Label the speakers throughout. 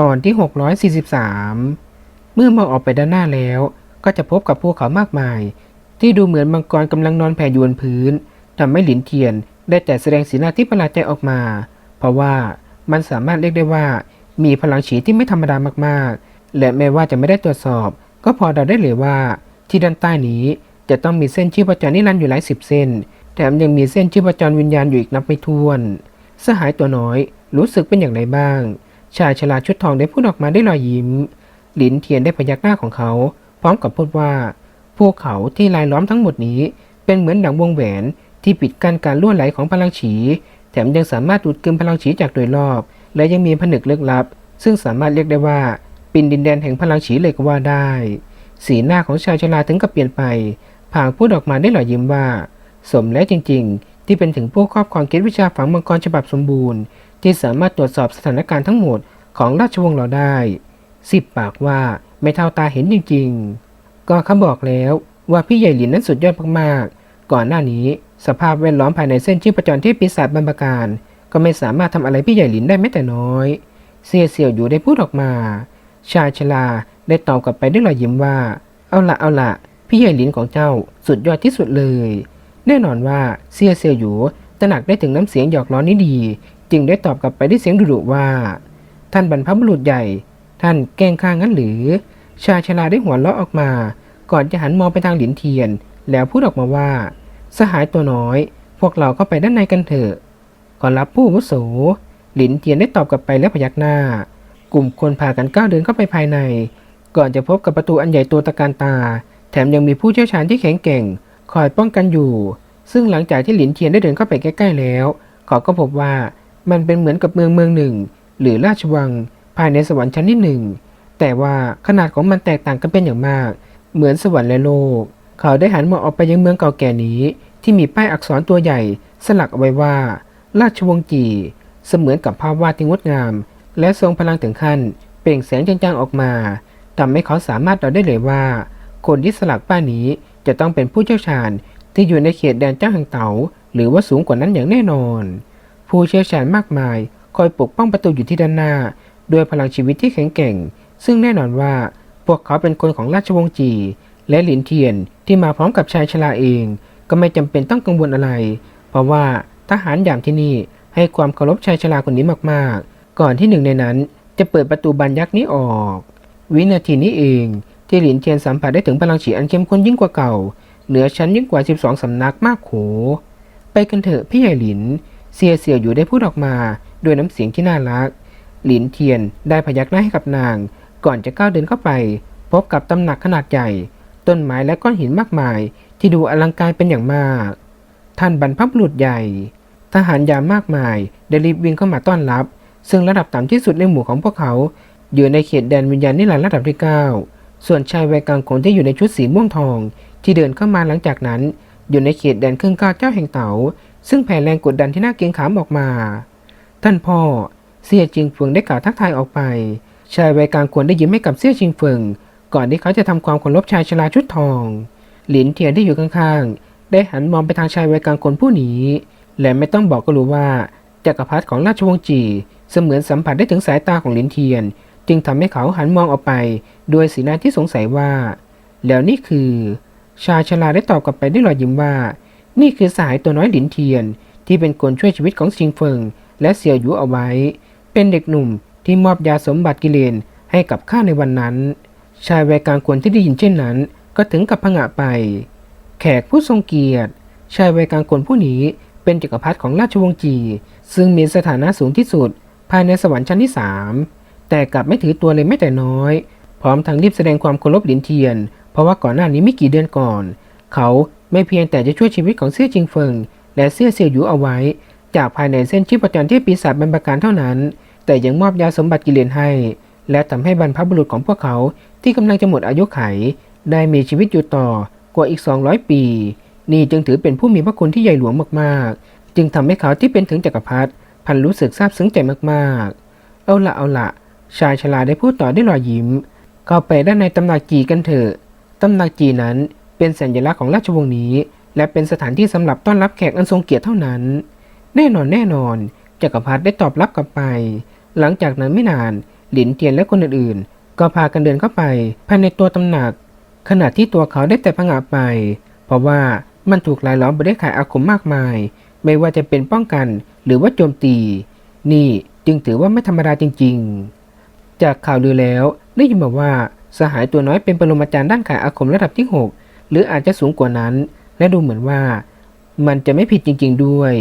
Speaker 1: ตอนที่ 643 เมื่อมองออกไปด้านหน้าแล้ว ก็จะพบกับภูเขามากมาย ที่ดูเหมือนมังกรกำลังนอนแผ่อยู่บนพื้นทำให้หลินเทียนได้แต่แสดงสีหน้าที่ประหลาดใจออกมา เพราะว่ามันสามารถเรียกได้ว่า มีพลังฉีที่ไม่ธรรมดามากๆ และแม้ว่าจะไม่ได้ตรวจสอบ ก็พอเดาได้เลยว่า ที่ด้านใต้นี้จะต้องมีเส้นชีพจรนิรันดร์อยู่หลายสิบเส้น แถมยังมีเส้นชีพจรวิญญาณอยู่อีกนับไม่ถ้วน สหายตัวน้อยรู้สึกเป็นอย่างไรบ้าง ชายชราชุดทองได้พูดออกมาได้รอยยิ้ม หลินเทียนได้พยักหน้าของเขา พร้อมกับพูดว่าพวกเขาที่ลายล้อมทั้งหมดนี้ เป็นเหมือนดังวงแหวนที่ปิดกั้นการล่วไหลของพลังฉี แถมยังสามารถดูดกลืนพลังฉีจากโดยรอบ และยังมีผนึกลึกลับ ซึ่งสามารถเรียกได้ว่า เป็นดินแดนแห่งพลังฉีเลยก็ว่าได้ สีหน้าของชายชราถึงกับเปลี่ยนไปผางพูดออกมาได้หล่อยิ้มว่า สมแล้วจริง ๆ ที่เป็นถึงผู้ครอบครองเกตวิชาฝังมังกรฉบับสมบูรณ์ ที่สามารถตรวจสอบสถานการณ์ทั้งหมดของราชวงศ์เราได้ สิบปากว่าไม่เท่าตาเห็นจริงๆ ก็เขาบอกแล้วว่าพี่ใหญ่หลินนั้นสุดยอดมากๆ ก่อนหน้านี้สภาพแวดล้อมภายในเส้นชีพจรที่ปีศาจบรรพการ ก็ไม่สามารถทำอะไรพี่ใหญ่หลินได้แม้แต่น้อย เสียเสี่ยวอยู่ได้พูดออกมา ชาชลาได้ตอบกลับไปด้วยรอยยิ้มว่า เอาละเอาละพี่ใหญ่หลินของเจ้าสุดยอดที่สุดเลย แน่นอนว่าเซียเซียวอยู่ตระหนักได้ถึงน้ำเสียงหยอกล้อนี้ดี จึงได้ตอบกลับไปด้วยเสียงดุๆว่า ท่านบรรพบุรุษใหญ่ ท่านแกล้งข้างั้นหรือ ชายชราได้หัวเราะออกมา ก่อนจะหันมองไปทางหลินเทียน แล้วพูดออกมาว่า สหายตัวน้อย พวกเราเข้าไปด้านในกันเถอะขอนรับผู้วุโส หลินเทียนได้ตอบกลับไปแล้วพยักหน้า กลุ่มคนพากันก้าวเดินเข้าไปภายใน ก่อนจะพบกับประตูอันใหญ่ตัวตะการตา แถมยังมีผู้เชี่ยวชาญที่แข็งแกร่ง คอยป้องกันอยู่ ซึ่งหลังจากที่หลินเทียนได้เดินเข้าไปใกล้ๆแล้ว เขาก็พบว่า มันเป็นเหมือนกับเมืองเมืองหนึ่ง หรือราชวังภายในสวรรค์ชั้นที่หนึ่ง แต่ว่าขนาดของมันแตกต่างกันเป็นอย่างมาก เหมือนสวรรค์และโลก เขาได้หันมองออกไปยังเมืองเก่าแก่นี้ ที่มีป้ายอักษรตัวใหญ่ สลักเอาไว้ว่า ราชวงศ์จี เสมือนกับภาพวาดที่งดงาม และทรงพลังถึงขั้น เปล่งแสงจางๆออกมาทำให้เขาสามารถเดาได้เลยว่า คนที่สลักป้ายนี้จะต้องเป็นผู้เชี่ยวชาญที่อยู่ในเขตแดนเจ้าแห่งเต๋าหรือว่าสูงกว่านั้นอย่างแน่นอน ผู้เชี่ยวชาญมากมาย คอยปกป้องประตูอยู่ที่ด้านหน้า ด้วยพลังชีวิตที่แข็งแกร่ง ซึ่งแน่นอนว่าพวกเขาเป็นคนของราชวงศ์จี และหลินเทียนที่มาพร้อมกับชายชราเอง ก็ไม่จำเป็นต้องกังวลอะไร เพราะว่าทหารยามที่นี่ให้ความเคารพชายชราคนนี้มากๆ ก่อนที่หนึ่งในนั้นจะเปิดประตูบานยักษ์นี้ออก วินาทีนี้เองที่หลินเทียนสัมผัสได้ถึงพลังฉีอันเข้มข้นยิ่งกว่าเก่า เหนือชั้นยิ่งกว่า 12 สำนักมากโข ไปกันเถอะพี่ใหญ่หลิน เสียเสี่ยวอยู่ได้พูดออกมาด้วยน้ำเสียงที่น่ารัก หลินเทียนได้พยักหน้าให้กับนาง ก่อนจะก้าวเดินเข้าไป พบกับตำหนักขนาดใหญ่ ต้นไม้และก้อนหินมากมาย ที่ดูอลังการเป็นอย่างมาก ท่านบรรพบุรุษใหญ่ ทหารยามมากมายได้รีบวิ่งเข้ามาต้อนรับ ซึ่งระดับต่ำที่สุดในหมู่ของพวกเขา อยู่ในเขตแดนวิญญาณนิรันดร์ระดับที่ 9 ส่วนชายวัยกลางคนที่อยู่ในชุดสีม่วงทอง ที่เดินเข้ามาหลังจากนั้น อยู่ในเขตแดนครึ่งก้าวเจ้าแห่งเต๋า ซึ่งแผ่แรงกดดันที่น่าเกรงขามออกมา ท่านพ่อเสี่ยจิงเฟิงได้กล่าวทักทายออกไป ชายวัยกลางคนได้ยิ้มให้กับเสี่ยจิงเฟิงก่อนที่เขาจะทำความเคารพชายชราชุดทอง หลินเทียนที่อยู่ข้างๆ ได้หันมองไปทางชายวัยกลางคนผู้นี้ และไม่ต้องบอกก็รู้ว่าจักรพรรดิของราชวงศ์จีเสมือนสัมผัสได้ถึงสายตาของหลินเทียน จึงทำให้เขาหันมองออกไปโดยสีหน้าที่สงสัยว่า แล้วนี่คือ ชายชราได้ตอบกลับไปด้วยรอยยิ้มว่า นี่คือสายตัวน้อยหลินเทียน ที่เป็นคนช่วยชีวิตของซิงเฟิง และเสี่ยวหยูเอาไว้ เป็นเด็กหนุ่มที่มอบยาสมบัติกิเลนให้กับข้าในวันนั้น ชายวัยกลางคนที่ได้ยินเช่นนั้น ก็ถึงกับผงะไป แขกผู้ทรงเกียรติ ชายวัยกลางคนผู้นี้เป็นจักรพรรดิของราชวงศ์จี ซึ่งมีสถานะสูงที่สุด ภายในสวรรค์ชั้นที่สามแต่กลับไม่ถือตัวเลยแม้แต่น้อย พร้อมทั้งรีบแสดงความเคารพหลินเทียน เพราะว่าก่อนหน้านี้ไม่กี่เดือนก่อน เขา ไม่เพียงแต่จะช่วยชีวิตของเสี่ยจิงเฟิง และเสี่ยเสี่ยวหยูเอาไว้ จากภายในเส้นชีพจรที่ปีศาจบรรพการเท่านั้น แต่ยังมอบยาสมบัติกิเลนให้ และทำให้บรรพบุรุษของพวกเขาที่กำลังจะหมดอายุไข ได้มีชีวิตอยู่ต่อกว่าอีก 200 ปี นี่จึงถือเป็นผู้มีพระคุณที่ใหญ่หลวงมากๆ จึงทำให้เขาที่เป็นถึงจักรพรรดิพันรู้สึกซาบซึ้งใจมากๆ เอาละเอาละชายชราได้พูดต่อด้วยรอยยิ้ม เข้าไปด้านในตำหนักจีกันเถอะตำหนักจีนั้น เป็นสัญลักษณ์ของราชวงศ์นี้ และเป็นสถานที่สำหรับต้อนรับแขกอันทรงเกียรติเท่านั้น แน่นอนแน่นอนจักรพรรดิได้ตอบรับกลับไป หลังจากนั้นไม่นานหลินเทียนและคนอื่นๆ ก็พากันเดินเข้าไปภายในตัวตำหนัก ขณะที่ตัวเขาได้แต่ผงาไป เพราะว่ามันถูกลายล้อมไปด้วยขายอาคมมากมาย ไม่ว่าจะเป็นป้องกันหรือว่าโจมตี นี่จึงถือว่าไม่ธรรมดาจริง ๆ จากข่าวลือแล้วได้ยินมาว่าสหายตัวน้อยเป็นปรมาจารย์ด้านขายอาคมระดับที่ 6 หรืออาจจะสูงกว่านั้น และดูเหมือนว่า มันจะไม่ผิดจริง ๆ ด้วย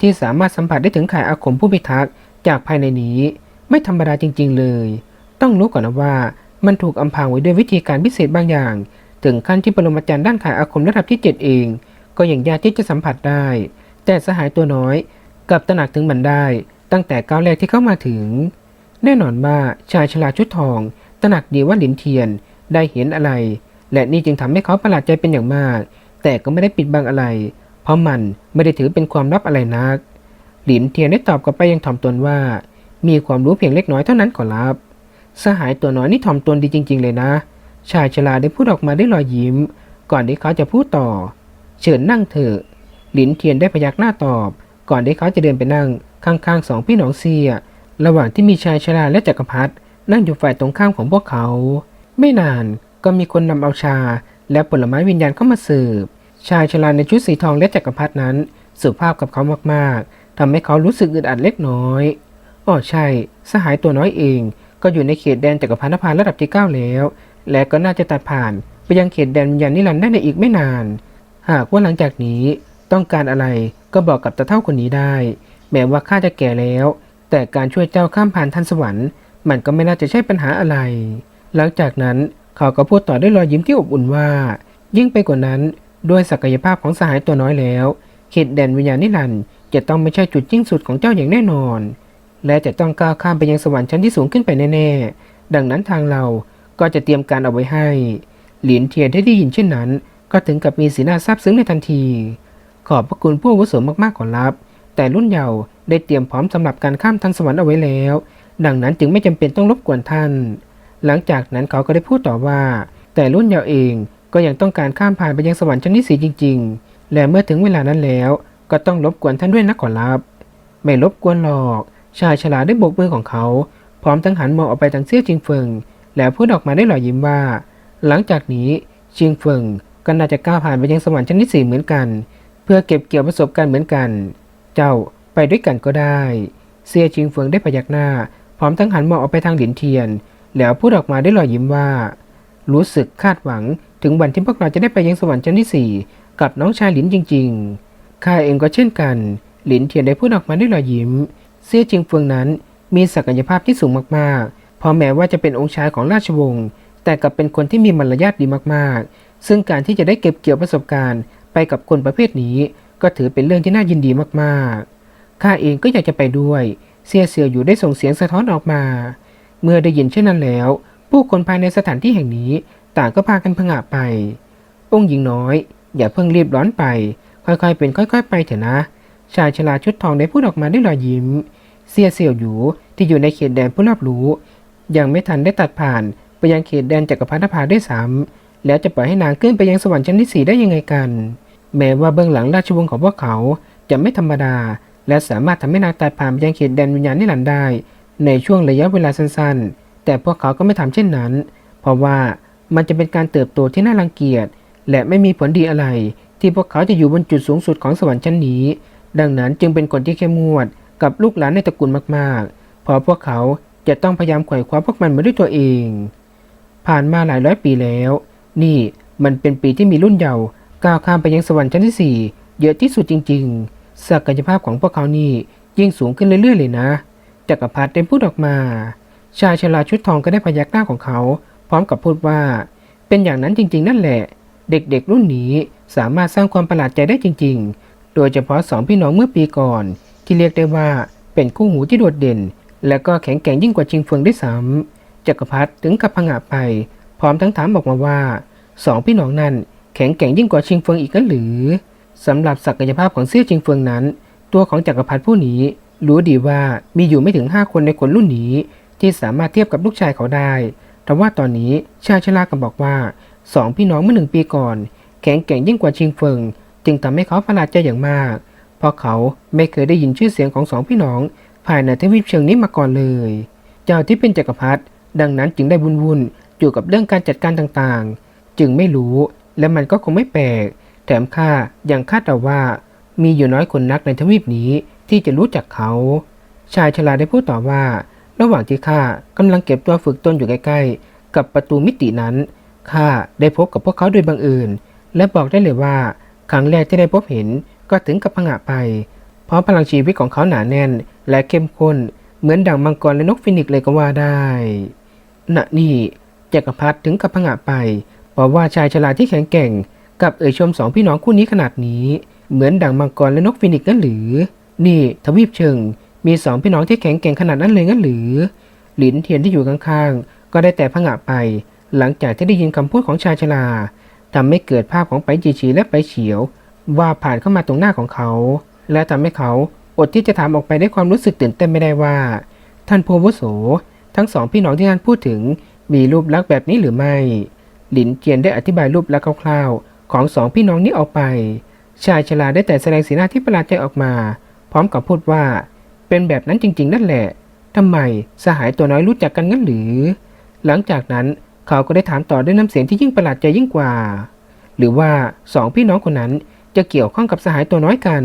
Speaker 1: ที่สามารถสัมผัสได้ถึงข่ายอาคมผู้พิทักษ์จากภายในนี้ ไม่ธรรมดาจริง ๆ เลย ต้องรู้ก่อนนะว่ามันถูกอำพรางไว้ด้วยวิธีการพิเศษบางอย่าง ถึงขั้นที่ปรมาจารย์ด้านข่ายอาคมระดับที่ 7 เอง ก็ยังยากที่จะสัมผัสได้ แต่สหายตัวน้อยกับตระหนักถึงมันได้ ตั้งแต่ก้าวแรกที่เข้ามาถึง แน่นอนว่าชายชราชุดทอง ตระหนักดีว่าหลินเทียนได้เห็นอะไร และนี่จึงทำให้เขาประหลาดใจเป็นอย่างมาก แต่ก็ไม่ได้ปิดบังอะไร เพราะมันไม่ได้ถือเป็นความลับอะไรนัก หลินเทียนได้ตอบกลับไปยังถ่อมตนว่า มีความรู้เพียงเล็กน้อยเท่านั้นขอรับ สหายตัวน้อยนี่ถ่อมตนดีจริง ๆ เลยนะ ชายชราได้พูดออกมาได้รอยยิ้ม ก่อนที่เขาจะพูดต่อ เชิญนั่งเถอะ หลินเทียนได้พยักหน้าตอบ ก่อนที่เขาจะเดินไปนั่งข้างๆสองพี่น้องเซีย ระหว่างที่มีชายชราและจักรพรรดินั่งอยู่ฝ่ายตรงข้ามของพวกเขา ไม่นาน ก็มีคนนำเอาชา และผลไม้วิญญาณเข้ามาเสิร์ฟชายชราในชุดสีทองและจักรพรรดินั้นสุภาพกับเขามากๆทำให้เขารู้สึกอึดอัดเล็กน้อยอ๋อใช่ สหายตัวน้อยเอง ก็อยู่ในเขตแดนจักรพรรดิพานระดับที่เก้าแล้ว และก็น่าจะตัดผ่านไปยังเขตแดนวิญญาณนิรันดร์ได้ในอีกไม่นาน หากว่าหลังจากนี้ต้องการอะไรก็บอกกับตาเท่าคนนี้ได้ แม้ว่าข้าจะแก่แล้ว แต่การช่วยเจ้าข้ามผ่านทันสวรรค์ มันก็ไม่น่าจะใช่ปัญหาอะไร หลังจากนั้น เขาก็พูดต่อด้วยรอยยิ้มที่อบอุ่นว่า ยิ่งไปกว่านั้นด้วยศักยภาพของสหายตัวน้อยแล้วเขตแดนวิญญาณนิรันด์จะต้องไม่ใช่จุดยิ่งสุดของเจ้าอย่างแน่นอน และจะต้องก้าวข้ามไปยังสวรรค์ชั้นที่สูงขึ้นไปแน่ๆ ดังนั้นทางเราก็จะเตรียมการเอาไว้ให้ หลินเทียนได้ได้ยินเช่นนั้น ก็ถึงกับมีสีหน้าซาบซึ้งในทันที ขอบพระคุณผู้วุโสมากๆขอรับ แต่รุ่นเยาว์ได้เตรียมพร้อมสำหรับการข้ามทันสวรรค์เอาไว้แล้ว ดังนั้นจึงไม่จำเป็นต้องรบกวนท่าน หลังจากนั้นเขาก็ได้พูดต่อว่า แต่รุ่นเยาวเองก็ยังต้องการข้ามผ่านไปยังสวรรค์ชั้นที่สีจริง ๆ และเมื่อถึงเวลานั้นแล้ว ก็ต้องรบกวนท่านด้วยนะขอรับ ไม่รบกวนหรอก ชายฉลาดได้โบกมือของเขา พร้อมทั้งหันมองออกไปทางเซี่ยจิงเฟิง แล้วพูดออกมาได้หล่อยิ้มว่า หลังจากนี้จิงเฟิงก็น่าจะก้าวผ่านไปยังสวรรค์ชั้นที่สี่เหมือนกัน เพื่อเก็บเกี่ยวประสบการณ์เหมือนกัน เจ้าไปด้วยกันก็ได้เซี่ยจิงเฟิงได้พยักหน้า พร้อมทั้งหันมองออกไปทางหลินเทียน แล้วพูดออกมาด้หล่อยยิ้มว่า รู้สึกคาดหวังถึงวันที่พวกเราจะได้ไปยังสวรรค์ชั้นที่สี่กับน้องชายหลินจริง ๆ ข้าเองก็เช่นกัน หลินเทียนได้พูดออกมาด้วยรอยยิ้มเซี่ยจิงเฟิงนั้นมีศักยภาพที่สูงมากๆพราะแม้ว่าจะเป็นองค์ชายของราชวงศ์ แต่กลับเป็นคนที่มีมารยาทดีมากๆ ซึ่งการที่จะได้เก็บเกี่ยวประสบการณ์ ไปกับคนประเภทนี้ ก็ถือเป็นเรื่องที่น่ายินดีมากๆ ข้าเองก็อยากจะไปด้วยเซียเซียวอยู่ได้ส่งเสียงสะท้อนออกมา เมื่อได้ยินเช่นนั้นแล้ว ผู้คนภายในสถานที่แห่งนี้ ต่างก็พากันผงะไป องค์หญิงน้อย อย่าเพิ่งรีบร้อนไป ค่อยๆ เป็นค่อย ๆ ไปเถอะนะ ชายชราชุดทองได้พูดออกมาด้วยรอยยิ้มเซียเซียวอยู่ที่อยู่ในเขตแดนผู้รับรู้ ยังไม่ทันได้ตัดผ่านไปยังเขตแดนจักรพรรดิภาด้วยซ้ำแล้วจะปล่อยให้นางขึ้นไปยังสวรรค์ชั้นที่สี่ได้ยังไงกัน แม้ว่าเบื้องหลังราชวงศ์ของพวกเขาจะไม่ธรรมดา และสามารถทำให้นางตัดผ่านไปยังเขตแดนวิญญาณนิรันดร์ได้ ในช่วงระยะเวลาสั้นๆ แต่พวกเขาก็ไม่ทำเช่นนั้น เพราะว่ามันจะเป็นการเติบโตที่น่ารังเกียจ และไม่มีผลดีอะไร ที่พวกเขาจะอยู่บนจุดสูงสุดของสวรรค์ชั้นนี้ ดังนั้นจึงเป็นคนที่เข้มงวด กับลูกหลานในตระกูลมากๆเพราะพวกเขาจะต้องพยายามไขว่คว้าพวกมันมาด้วยตัวเอง ผ่านมาหลายร้อยปีแล้ว นี่มันเป็นปีที่มีรุ่นเยาว์ก้าวข้ามไปยังสวรรค์ชั้นที่สี่เยอะที่สุดจริง ๆ ศักยภาพของพวกเขานี่ยิ่งสูงขึ้นเรื่อยๆเลยนะ จักรพรรดิได้พูดออกมา ชายชราชุดทองก็ได้พยักหน้าของเขา พร้อมกับพูดว่า เป็นอย่างนั้นจริง ๆ นั่นแหละ เด็กๆรุ่นนี้สามารถสร้างความประหลาดใจได้จริง ๆ โดยเฉพาะสองพี่น้องเมื่อปีก่อน ที่เรียกได้ว่าเป็นคู่หูที่โดดเด่น และก็แข็งแกร่งยิ่งกว่าชิงเฟิงได้วยซ้ำจักรพรรดิถึงกับผงะไป พร้อมทั้งถามบอกมาว่าสองพี่น้องนั้นแข็งแกร่งยิ่งกว่าชิงเฟิงอีกนั้นหรือสำหรับศักยภาพของเซี่ยชิงเฟิงนั้น ตัวของจักรพรรดิผู้นี้ รู้ดีว่ามีอยู่ไม่ถึงห้าคนในคนรุ่นนี้ ที่สามารถเทียบกับลูกชายเขาได้ แต่ว่าตอนนี้ชายชราก็บอกว่าสองพี่น้องเมื่อหนึ่งปีก่อน แข็งแกร่งยิ่งกว่าชิงเฟิง จึงทำให้เขาประหลาดใจอย่างมาก เพราะเขาไม่เคยได้ยินชื่อเสียงของสองพี่น้อง ภายในทวีปเชิงนี้มาก่อนเลย เจ้าที่เป็นจักรพรรดิดังนั้นจึงได้วุ่นวุ่นอยู่กับเรื่องการจัดการต่างๆ จึงไม่รู้และมันก็คงไม่แปลก แถมข้ายังคาดเดาว่า มีอยู่น้อยคนนักในทวีปนี้ ที่จะรู้จักเขา ชายชราได้พูดต่อว่า ระหว่างที่ข้ากำลังเก็บตัวฝึกตนอยู่ใกล้ๆ กับประตูมิตินั้นข้าได้พบกับพวกเขาโดยบังเอิญและบอกได้เลยว่า ครั้งแรกที่ได้พบเห็นก็ถึงกับผงะไป เพราะพลังชีวิตของเขาหนาแน่น และเข้มข้น เหมือนดั่งมังกรและนกฟินิกเลยก็ว่าได้ณนี่จักรพรรดิถึงกับผงะไปเพราะว่าชายชราที่แข็งแกร่ง กับเอ่ยชมสองพี่น้องคู่นี้ขนาดนี้ เหมือนดั่งมังกรและนกฟินิกนั่นหรือ นี่ทวีปเชิง มีสองพี่น้องที่แข็งแกร่งขนาดนั้นเลยงั้นหรือ หลินเทียนที่อยู่ข้างๆ ก็ได้แต่ผงะไป หลังจากที่ได้ยินคำพูดของชายชราทำให้เกิดภาพของไปจีชีและไปเฉียว ว่าผ่านเข้ามาตรงหน้าของเขา และทำให้เขาอดที่จะถามออกไปด้วยความรู้สึกตื่นเต้นไม่ได้ว่า ท่านผู้อาวุโส ทั้งสองพี่น้องที่ท่านพูดถึง มีรูปลักษณ์แบบนี้หรือไม่ หลินเจียนได้อธิบายรูปลักษณ์คร่าวๆ ของสองพี่น้องนี้ออกไป ชายชราได้แต่แสดงสีหน้าที่ประหลาดใจออกมา พร้อมกับพูดว่า เป็นแบบนั้นจริง ๆ นั่นแหละทำไมสหายตัวน้อยรู้จักกันงั้นหรือ หลังจากนั้นเขาก็ได้ถามต่อด้วยน้ำเสียงที่ยิ่งประหลาดใจยิ่งกว่า หรือว่าสองพี่น้องคนนั้นจะเกี่ยวข้องกับสหายตัวน้อยกัน